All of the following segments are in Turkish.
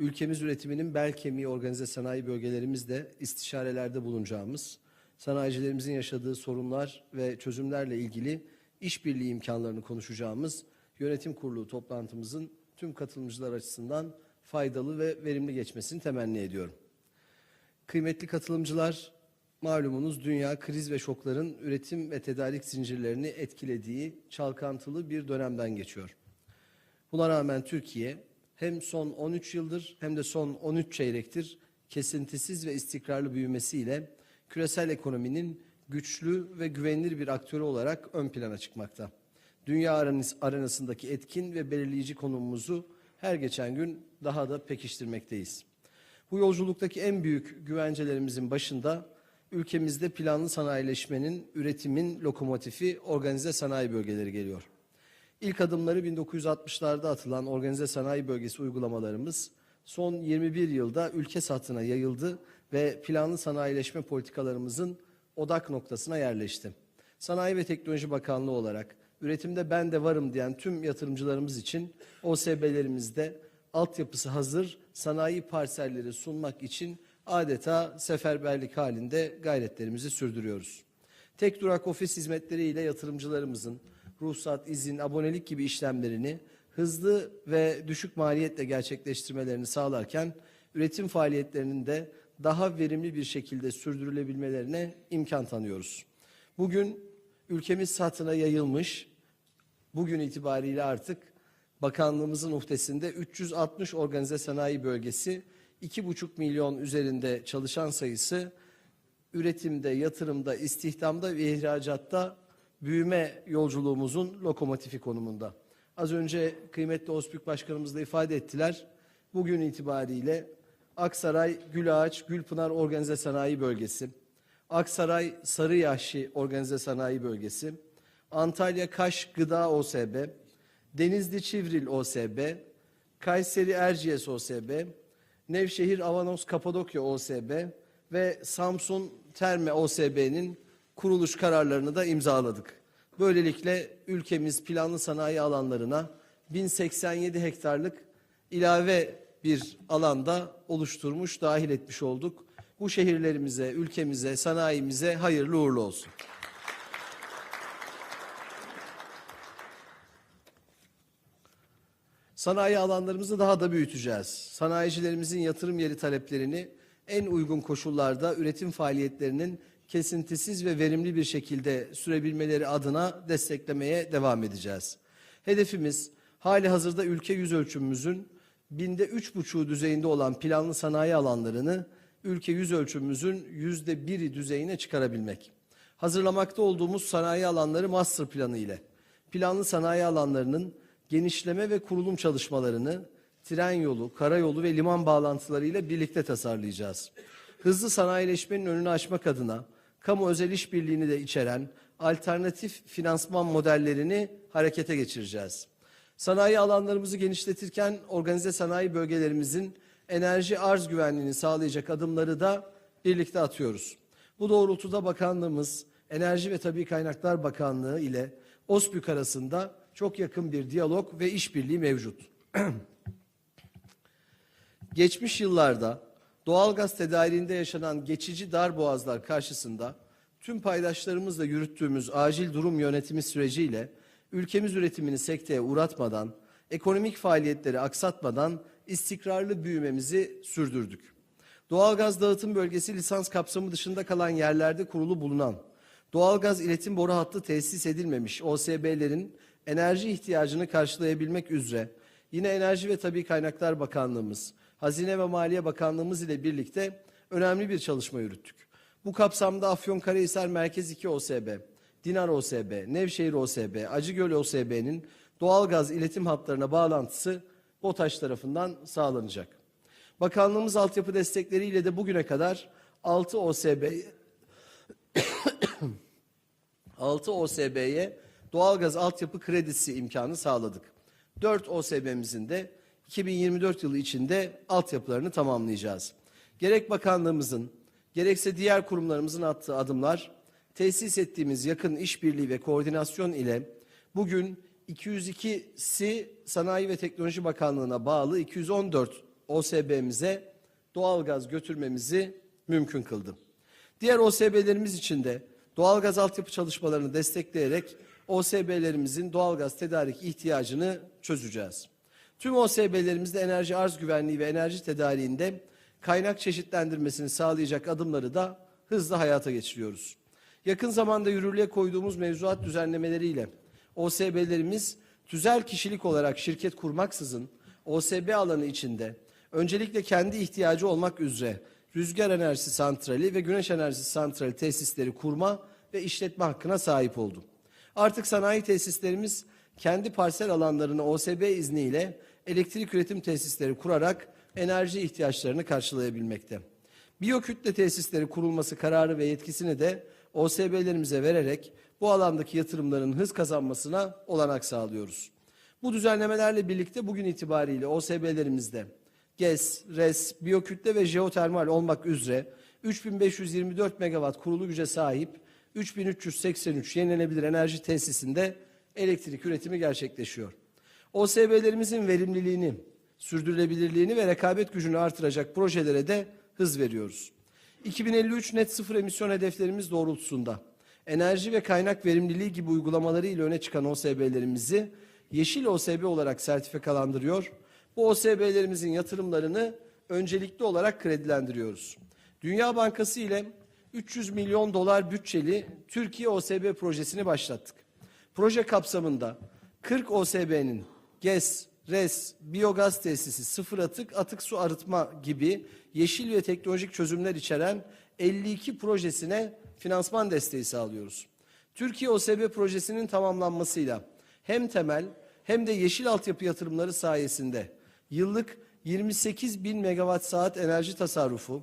ülkemiz üretiminin bel kemiği organize sanayi bölgelerimizde istişarelerde bulunacağımız, sanayicilerimizin yaşadığı sorunlar ve çözümlerle ilgili işbirliği imkanlarını konuşacağımız yönetim kurulu toplantımızın tüm katılımcılar açısından faydalı ve verimli geçmesini temenni ediyorum. Kıymetli katılımcılar, malumunuz dünya kriz ve şokların üretim ve tedarik zincirlerini etkilediği çalkantılı bir dönemden geçiyor. Buna rağmen Türkiye hem son 13 yıldır hem de son 13 çeyrektir kesintisiz ve istikrarlı büyümesiyle küresel ekonominin güçlü ve güvenilir bir aktörü olarak ön plana çıkmakta. Dünya arenas- arenasındaki etkin ve belirleyici konumumuzu her geçen gün daha da pekiştirmekteyiz. Bu yolculuktaki en büyük güvencelerimizin başında ülkemizde planlı sanayileşmenin, üretimin lokomotifi organize sanayi bölgeleri geliyor. İlk adımları 1960'larda atılan organize sanayi bölgesi uygulamalarımız son 21 yılda ülke satına yayıldı ve planlı sanayileşme politikalarımızın odak noktasına yerleşti. Sanayi ve Teknoloji Bakanlığı olarak üretimde ben de varım diyen tüm yatırımcılarımız için OSB'lerimizde altyapısı hazır sanayi parselleri sunmak için adeta seferberlik halinde gayretlerimizi sürdürüyoruz. Tek durak ofis hizmetleriyle yatırımcılarımızın ruhsat, izin, abonelik gibi işlemlerini hızlı ve düşük maliyetle gerçekleştirmelerini sağlarken üretim faaliyetlerinin de daha verimli bir şekilde sürdürülebilmelerine imkan tanıyoruz. Bugün ülkemiz satına yayılmış, bugün itibariyle artık bakanlığımızın uhdesinde 360 organize sanayi bölgesi, 2,5 milyon üzerinde çalışan sayısı üretimde, yatırımda, istihdamda ve ihracatta büyüme yolculuğumuzun lokomotifi konumunda. Az önce kıymetli OSBİK Başkanımız da ifade ettiler. Bugün itibariyle Aksaray, Gülağaç, Gülpınar Organize Sanayi Bölgesi, Aksaray, Sarıyahşi Organize Sanayi Bölgesi, Antalya, Kaş Gıda OSB, Denizli Çivril OSB, Kayseri Erciyes OSB, Nevşehir Avanos Kapadokya OSB ve Samsun Terme OSB'nin kuruluş kararlarını da imzaladık. Böylelikle ülkemiz planlı sanayi alanlarına 1087 hektarlık ilave bir alanda oluşturmuş, dahil etmiş olduk. Bu şehirlerimize, ülkemize, sanayimize hayırlı uğurlu olsun. Sanayi alanlarımızı daha da büyüteceğiz. Sanayicilerimizin yatırım yeri taleplerini en uygun koşullarda üretim faaliyetlerinin kesintisiz ve verimli bir şekilde sürebilmeleri adına desteklemeye devam edeceğiz. Hedefimiz hali hazırda ülke yüz ölçümümüzün binde üç buçuğu düzeyinde olan planlı sanayi alanlarını ülke yüz ölçümümüzün yüzde biri düzeyine çıkarabilmek. Hazırlamakta olduğumuz sanayi alanları master planı ile planlı sanayi alanlarının genişleme ve kurulum çalışmalarını tren yolu, karayolu ve liman bağlantılarıyla birlikte tasarlayacağız. Hızlı sanayileşmenin önünü açmak adına kamu özel işbirliğini de içeren alternatif finansman modellerini harekete geçireceğiz. Sanayi alanlarımızı genişletirken organize sanayi bölgelerimizin enerji arz güvenliğini sağlayacak adımları da birlikte atıyoruz. Bu doğrultuda bakanlığımız Enerji ve Tabii Kaynaklar Bakanlığı ile OSBÜK arasında çok yakın bir diyalog ve işbirliği mevcut. Geçmiş yıllarda doğalgaz tedariğinde yaşanan geçici dar boğazlar karşısında tüm paydaşlarımızla yürüttüğümüz acil durum yönetimi süreciyle ülkemiz üretimini sekteye uğratmadan, ekonomik faaliyetleri aksatmadan istikrarlı büyümemizi sürdürdük. Doğalgaz dağıtım bölgesi lisans kapsamı dışında kalan yerlerde kurulu bulunan doğalgaz iletim boru hattı tesis edilmemiş OSB'lerin enerji ihtiyacını karşılayabilmek üzere yine Enerji ve Tabii Kaynaklar Bakanlığımız, Hazine ve Maliye Bakanlığımız ile birlikte önemli bir çalışma yürüttük. Bu kapsamda Afyonkarahisar Merkez 2 OSB, Dinar OSB, Nevşehir OSB, Acıgöl OSB'nin doğalgaz iletim hatlarına bağlantısı BOTAŞ tarafından sağlanacak. Bakanlığımız altyapı destekleriyle de bugüne kadar 6 OSB 6 OSB'ye doğalgaz altyapı kredisi imkanı sağladık. 4 OSB'mizin de 2024 yılı içinde altyapılarını tamamlayacağız. Gerek bakanlığımızın gerekse diğer kurumlarımızın attığı adımlar tesis ettiğimiz yakın işbirliği ve koordinasyon ile bugün 202'si Sanayi ve Teknoloji Bakanlığı'na bağlı 214 OSB'mize doğalgaz götürmemizi mümkün kıldı. Diğer OSB'lerimiz için de doğalgaz altyapı çalışmalarını destekleyerek OSB'lerimizin doğalgaz tedarik ihtiyacını çözeceğiz. Tüm OSB'lerimizde enerji arz güvenliği ve enerji tedariğinde kaynak çeşitlendirmesini sağlayacak adımları da hızla hayata geçiriyoruz. Yakın zamanda yürürlüğe koyduğumuz mevzuat düzenlemeleriyle OSB'lerimiz tüzel kişilik olarak şirket kurmaksızın OSB alanı içinde öncelikle kendi ihtiyacı olmak üzere rüzgar enerjisi santrali ve güneş enerjisi santrali tesisleri kurma ve işletme hakkına sahip oldu. Artık sanayi tesislerimiz kendi parsel alanlarını OSB izniyle elektrik üretim tesisleri kurarak enerji ihtiyaçlarını karşılayabilmekte. Biyokütle tesisleri kurulması kararı ve yetkisini de OSB'lerimize vererek bu alandaki yatırımların hız kazanmasına olanak sağlıyoruz. Bu düzenlemelerle birlikte bugün itibariyle OSB'lerimizde GES, RES, biyokütle ve jeotermal olmak üzere 3524 megawatt kurulu güce sahip 3383 yenilenebilir enerji tesisinde elektrik üretimi gerçekleşiyor. OSB'lerimizin verimliliğini, sürdürülebilirliğini ve rekabet gücünü artıracak projelere de hız veriyoruz. 2053 net sıfır emisyon hedeflerimiz doğrultusunda enerji ve kaynak verimliliği gibi uygulamaları ile öne çıkan OSB'lerimizi yeşil OSB olarak sertifikalandırıyor. Bu OSB'lerimizin yatırımlarını öncelikli olarak kredilendiriyoruz. Dünya Bankası ile 300 milyon dolar bütçeli Türkiye OSB projesini başlattık. Proje kapsamında 40 OSB'nin GES, RES, biyogaz tesisi, sıfır atık, atık su arıtma gibi yeşil ve teknolojik çözümler içeren 52 projesine finansman desteği sağlıyoruz. Türkiye OSB projesinin tamamlanmasıyla hem temel hem de yeşil altyapı yatırımları sayesinde yıllık 28 bin megawatt saat enerji tasarrufu,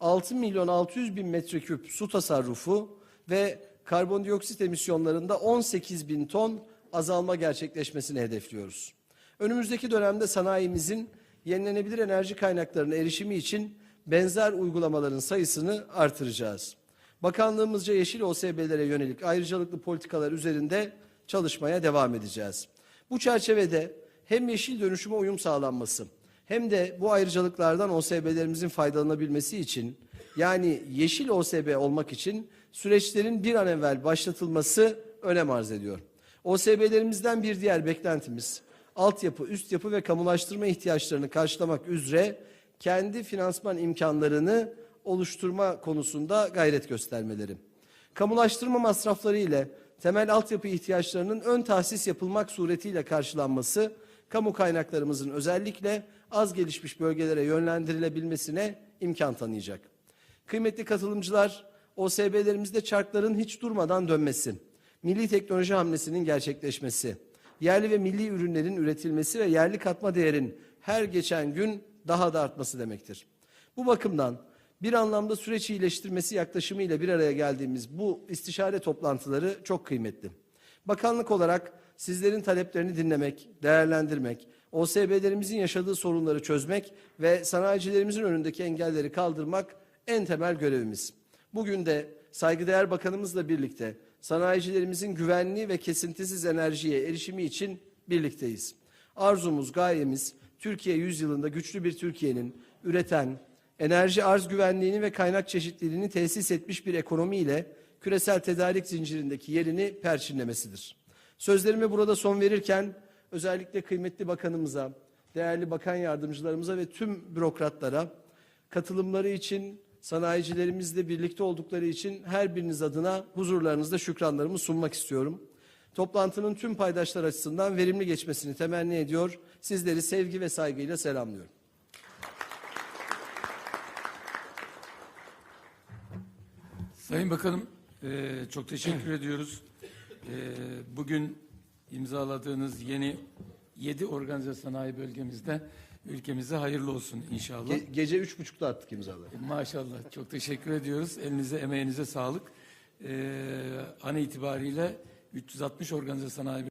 6 milyon 600 bin metreküp su tasarrufu ve karbondioksit emisyonlarında 18 bin ton azalma gerçekleşmesini hedefliyoruz. Önümüzdeki dönemde sanayimizin yenilenebilir enerji kaynaklarına erişimi için benzer uygulamaların sayısını artıracağız. Bakanlığımızca yeşil OSB'lere yönelik ayrıcalıklı politikalar üzerinde çalışmaya devam edeceğiz. Bu çerçevede hem yeşil dönüşüme uyum sağlanması hem de bu ayrıcalıklardan OSB'lerimizin faydalanabilmesi için yani yeşil OSB olmak için süreçlerin bir an evvel başlatılması önem arz ediyor. OSB'lerimizden bir diğer beklentimiz altyapı, üst yapı ve kamulaştırma ihtiyaçlarını karşılamak üzere kendi finansman imkanlarını oluşturma konusunda gayret göstermeleri. Kamulaştırma masrafları ile temel altyapı ihtiyaçlarının ön tahsis yapılmak suretiyle karşılanması, kamu kaynaklarımızın özellikle az gelişmiş bölgelere yönlendirilebilmesine imkan tanıyacak. Kıymetli katılımcılar, OSB'lerimizde çarkların hiç durmadan dönmesi, milli teknoloji hamlesinin gerçekleşmesi, yerli ve milli ürünlerin üretilmesi ve yerli katma değerin her geçen gün daha da artması demektir. Bu bakımdan bir anlamda süreç iyileştirmesi yaklaşımıyla bir araya geldiğimiz bu istişare toplantıları çok kıymetli. Bakanlık olarak sizlerin taleplerini dinlemek, değerlendirmek, OSB'lerimizin yaşadığı sorunları çözmek ve sanayicilerimizin önündeki engelleri kaldırmak en temel görevimiz. Bugün de saygıdeğer bakanımızla birlikte sanayicilerimizin güvenli ve kesintisiz enerjiye erişimi için birlikteyiz. Arzumuz, gayemiz Türkiye yüzyılında güçlü bir Türkiye'nin üreten, enerji arz güvenliğini ve kaynak çeşitliliğini tesis etmiş bir ekonomiyle küresel tedarik zincirindeki yerini perçinlemesidir. Sözlerimi burada son verirken özellikle kıymetli bakanımıza, değerli bakan yardımcılarımıza ve tüm bürokratlara katılımları için, sanayicilerimizle birlikte oldukları için her biriniz adına huzurlarınızda şükranlarımı sunmak istiyorum. Toplantının tüm paydaşlar açısından verimli geçmesini temenni ediyor. Sizleri sevgi ve saygıyla selamlıyorum. Sayın Bakanım, e, çok teşekkür ediyoruz. E, bugün imzaladığınız yeni 7 organize sanayi bölgemizde ülkemize hayırlı olsun inşallah. Ge- gece üç buçukta attık imzaları. Maşallah, çok teşekkür ediyoruz. Elinize, emeğinize sağlık. E, an itibariyle 360 organize sanayi